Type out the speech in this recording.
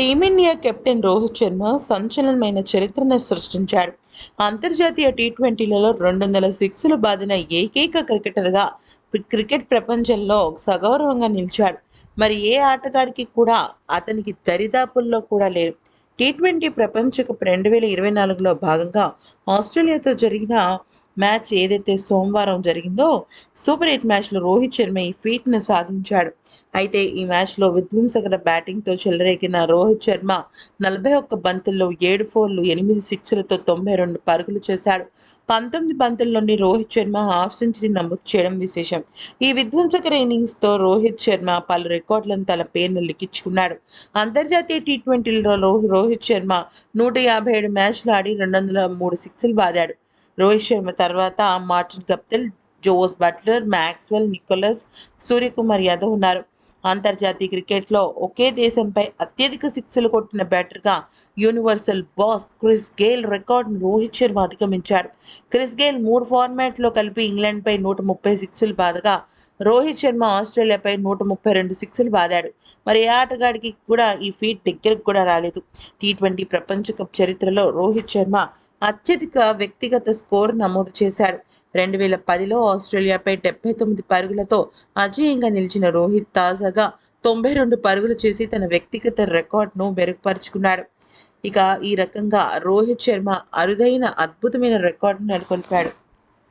Team India captain Rohit Sharma సంచలనమైన చరిత్రను సృష్టించాడు. అంతర్జాతీయ టీ ట్వంటీలలో రెండు వందల సిక్స్లు బాదిన ఏకైక క్రికెటర్గా క్రికెట్ ప్రపంచంలో సగౌరవంగా నిలిచాడు. మరి ఏ ఆటగాడికి కూడా అతనికి దరిదాపుల్లో కూడా లేరు. టీ ట్వంటీ ప్రపంచ కప్ రెండు వేల ఇరవై నాలుగులో భాగంగా ఆస్ట్రేలియాతో జరిగిన మ్యాచ్ ఏదైతే సోమవారం జరిగిందో సూపర్ ఎయిట్ మ్యాచ్లో రోహిత్ శర్మ ఈ ఫీట్ను సాధించాడు. అయితే ఈ మ్యాచ్లో విధ్వంసకర బ్యాటింగ్తో చెలరేగిన రోహిత్ శర్మ నలభై ఒక్క బంతుల్లో ఏడు ఫోర్లు ఎనిమిది సిక్స్లతో తొంభై రెండు పరుగులు చేశాడు. పంతొమ్మిది బంతుల్లోని రోహిత్ శర్మ హాఫ్ సెంచరీ నమోదు చేయడం విశేషం. ఈ విధ్వంసకర ఇన్నింగ్స్తో రోహిత్ శర్మ పలు రికార్డులను తన పేరును లిఖించుకున్నాడు. అంతర్జాతీయ టీ ట్వంటీలలో రోహిత్ శర్మ నూట యాభై ఏడు మ్యాచ్లు ఆడి రెండు వందల మూడు సిక్స్లు బాదాడు. రోహిత్ శర్మ తర్వాత Martin Guptill Jos Buttler Maxwell Nicholas Suryakumar Yadav ఉన్నారు. అంతర్జాతీయ క్రికెట్లో ఒకే దేశంపై అత్యధిక సిక్స్లు కొట్టిన బ్యాటర్గా యూనివర్సల్ బాస్ క్రిస్ గేల్ రికార్డును రోహిత్ శర్మ అధిగమించాడు. క్రిస్ గేల్ మూడు ఫార్మాట్లో కలిపి ఇంగ్లాండ్పై నూట ముప్పై సిక్స్లు బాదగా రోహిత్ శర్మ ఆస్ట్రేలియాపై నూట ముప్పై రెండు సిక్స్లు బాదాడు. మరి ఏ ఆటగాడికి కూడా ఈ ఫీట్ దగ్గరకు కూడా రాలేదు. టీ ట్వంటీ ప్రపంచ కప్ చరిత్రలో రోహిత్ శర్మ అత్యధిక వ్యక్తిగత స్కోర్ నమోదు చేశాడు. రెండు వేల పదిలో ఆస్ట్రేలియాపై డెబ్బై తొమ్మిది పరుగులతో అజేయంగా నిలిచిన రోహిత్ తాజాగా తొంభై రెండు పరుగులు చేసి తన వ్యక్తిగత రికార్డును మెరుగుపరుచుకున్నాడు. ఇక ఈ రకంగా రోహిత్ శర్మ అరుదైన అద్భుతమైన రికార్డును నెలకొల్పాడు.